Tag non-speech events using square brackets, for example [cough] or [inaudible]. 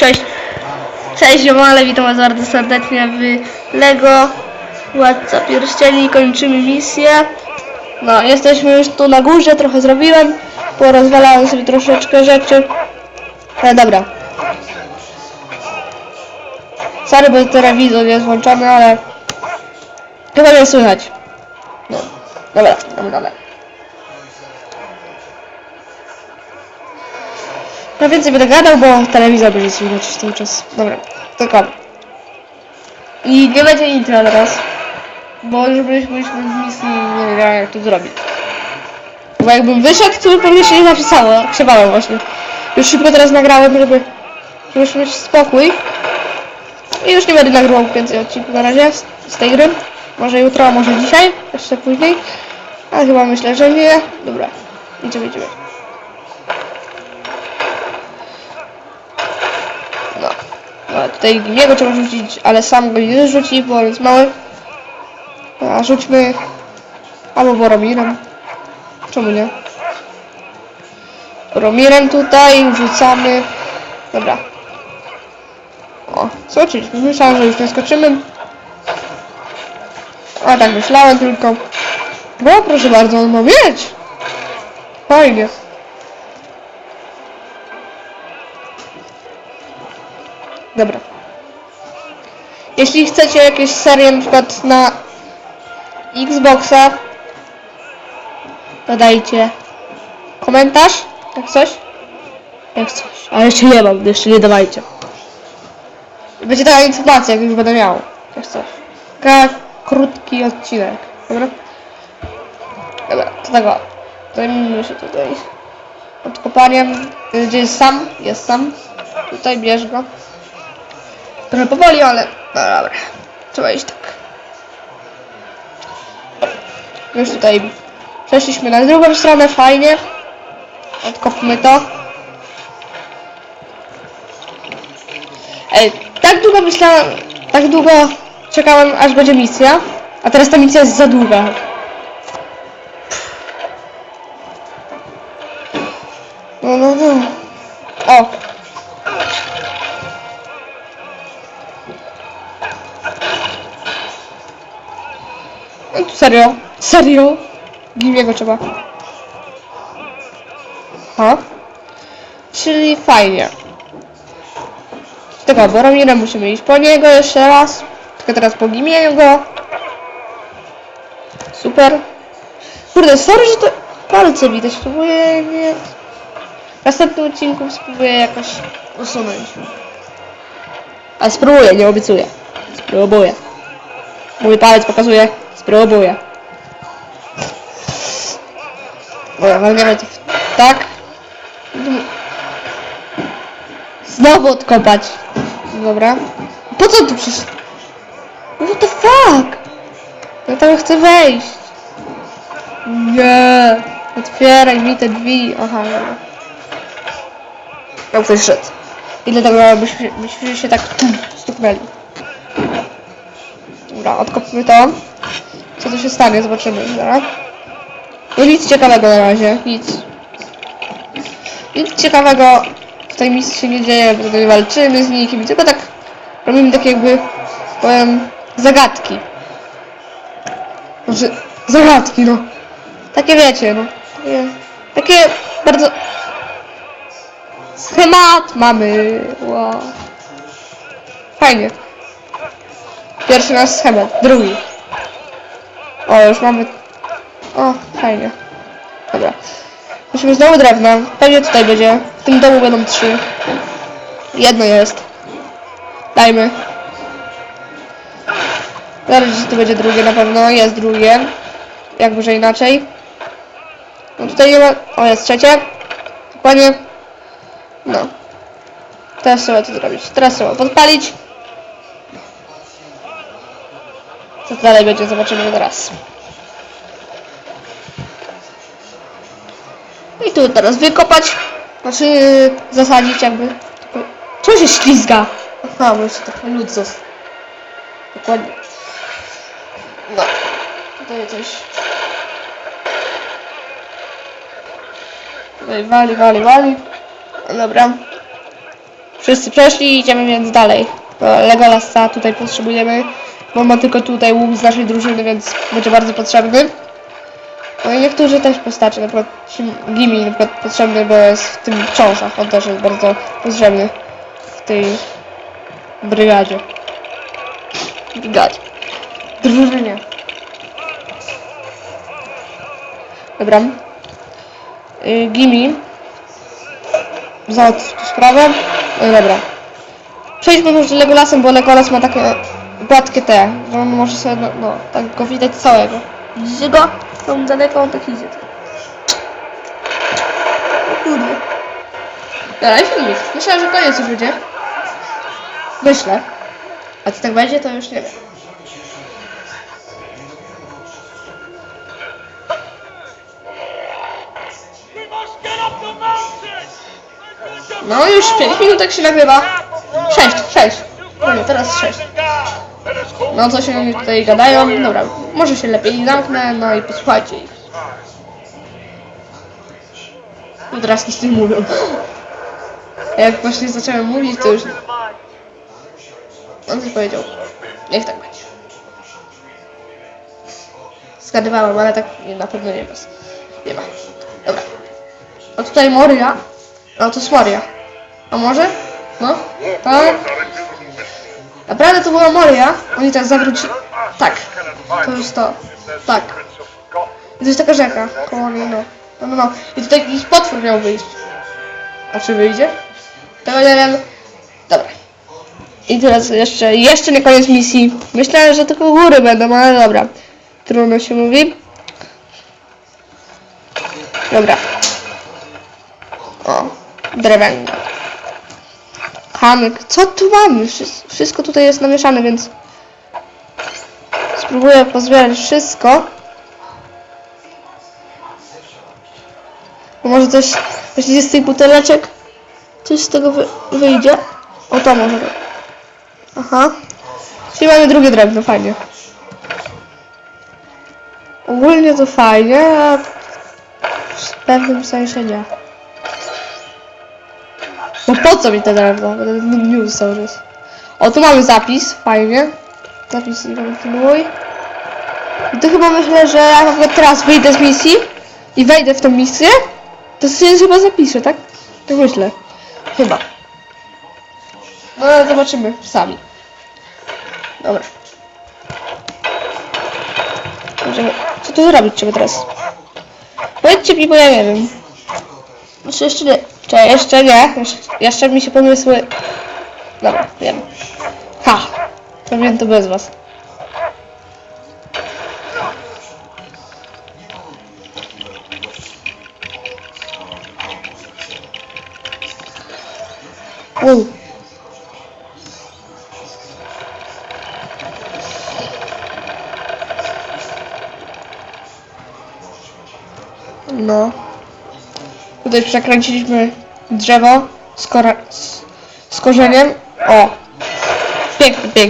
Cześć. Cześć ziomale, witam was bardzo serdecznie w LEGO Władca Pierścieni. Kończymy misję. No, jesteśmy już tu na górze, trochę zrobiłem. Porozwalałem sobie troszeczkę rzeczy. Ale dobra. Sorry, bo telewizor jest włączony, ale chyba mnie słychać. No, dobra, dobra, dobra. No więcej będę gadał, bo telewizor będzie słychać cały czas. Dobra, tylko. I nie będzie intro teraz. Bo już byliśmy w misji, nie wiem jak to zrobić. Bo jakbym wyszedł, to pewnie się nie się bałem właśnie. Już szybko teraz nagrałem, żeby, żeby mieć spokój. I już nie będę nagrywał więcej odcinków na razie z, z tej gry. Może jutro, a może dzisiaj, jeszcze później. Ale chyba myślę, że nie. Dobra, idziemy, idziemy. No tutaj jego trzeba rzucić, ale sam go nie rzuci, bo on jest mały. A rzućmy albo Boromirem. Czemu nie? Boromirem tutaj rzucamy. Dobra. O, skoczyliśmy. Myślałem, że już nie skoczymy. A tak myślałem tylko. No proszę bardzo, on ma mieć. Fajnie. Dobra. Jeśli chcecie jakieś serie na przykład na Xboxa, dodajcie komentarz, jak coś. Jak coś. Ale jeszcze nie mam, jeszcze nie dawajcie. Będzie taka informacja, jak już będę miał. Jak coś. Taka krótki odcinek. Dobra? Dobra, to tego. Zajmijmy się tutaj odkopaniem. Gdzie jest sam? Jest sam. Tutaj bierz go. Trochę powoli, ale no dobra. Trzeba iść tak. Już tutaj przeszliśmy na drugą stronę, fajnie. Odkopmy to. Ej, tak długo myślałem, tak długo czekałem, aż będzie misja, a teraz ta misja jest za długa. No, no, no. O, Serio? Serio? Gimiego trzeba. Ha? Czyli fajnie. Tylko Boromira musimy iść po niego jeszcze raz. Tylko teraz po Gimiego. Super. Kurde, sorry, że to palce widać. Spróbuję nie... W następnym odcinku spróbuję jakoś usunąć. A spróbuję, nie obiecuję. Spróbuję. Mój palec pokazuje. Spróbuję. Dobra, to w... tak. Znowu odkopać. Dobra. Po co tu przysz... What the fuck? Ja tam chcę wejść. Nie. Otwieraj mi te drzwi. Aha, dobra. Jak ktoś szedł. I dlatego byśmy, byśmy się tak [clears throat] stuknęli. Dobra, odkopmy to. Co tu się stanie? Zobaczymy, dobra? No nic ciekawego na razie, nic. Nic ciekawego w tej misji się nie dzieje, bo tutaj walczymy z nikim, tylko tak robimy takie jakby, powiem, zagadki. Może zagadki, no. Takie wiecie, no. Takie, takie bardzo... Schemat mamy, wow. Fajnie. Pierwszy nasz schemat, drugi. O, już mamy... O, fajnie. Dobra. Musimy znowu drewno. Pewnie tutaj będzie. W tym domu będą trzy. Jedno jest. Dajmy. Zaraz tu będzie drugie na pewno. Jest drugie. Jakby, że inaczej. No tutaj nie ma... O, jest trzecie. Dokładnie. No. Teraz trzeba to zrobić. Teraz trzeba podpalić. Co dalej będzie, zobaczymy teraz. Tu teraz wykopać. Znaczy zasadzić jakby. Co się ślizga? Aha, bo jeszcze trochę lód został. Dokładnie. No. Tutaj coś. Tutaj wali, wali, wali. No dobra. Wszyscy przeszli, idziemy więc dalej. Legolasa tutaj potrzebujemy, bo ma tylko tutaj łuk z naszej drużyny, więc będzie bardzo potrzebny. No i niektórzy też postacie, na przykład Gimi na przykład potrzebny, bo jest w tym wciążach, on też jest bardzo potrzebny w tej brygadzie. Brygadzie. Drużynie. Dobra. Y, Gimi. Załatw tu sprawę. No dobra. Przejdźmy może Legolasem, bo Legolas ma takie gładkie te, że on może sobie, no, no tak go widać całego. Widzicie go? Tam daleko on tak idzie. Kurde. I filmik. Myślałem, że koniec już będzie. Myślę. A czy tak będzie, to już nie wiem. No już 5 minut tak się nagrywa. 6, 6. No nie, teraz 6. No co się oni tutaj gadają? Dobra, może się lepiej zamknę, no i posłuchajcie ich. No teraz nic nie mówią. Jak właśnie zacząłem mówić, to już... On coś powiedział. Niech tak będzie. Zgadywałem, ale tak na pewno nie was. Nie ma. Dobra. A tutaj Moria. A to jest Moria. A może? No? Tak? Naprawdę to była Moria. Oni tak zawrócili. Tak. To jest to. Tak. I to jest taka rzeka. Koło niej, no. No, no, no. I tutaj jakiś potwór miał wyjść. A czy wyjdzie? Tego nie wiem. Dobra. I teraz jeszcze, jeszcze nie koniec misji. Myślałem, że tylko góry będą, ale dobra. Trudno się mówi. Dobra. O, drewno. Kamyk. Co tu mamy? Wszystko, tutaj jest namieszane, więc spróbuję pozbierać wszystko. Bo może coś, z tych buteleczek, coś z tego wy, wyjdzie. O, to może. Aha. Czyli mamy drugie drewno, fajnie. Ogólnie to fajnie, a w pewnym sensie nie. No po co mi te drewno? News cały. O, tu mamy zapis, fajnie. Zapis i kontynuuj. I to chyba myślę, że przykład teraz wyjdę z misji i wejdę w tą misję, to się chyba zapiszę, tak? Tak myślę. Chyba. No ale zobaczymy sami. Dobra. Co tu zrobić trzeba teraz? Powiedzcie mi, bo ja nie wiem. Znaczy jeszcze nie. Czekaj, jeszcze nie. Jeszcze, mi się pomysły... Dobra, wiem. Ha! Wiem to bez was. U. No. Tutaj przekręciliśmy drzewo z, kora- z, korzeniem. O! Piękny, piękny.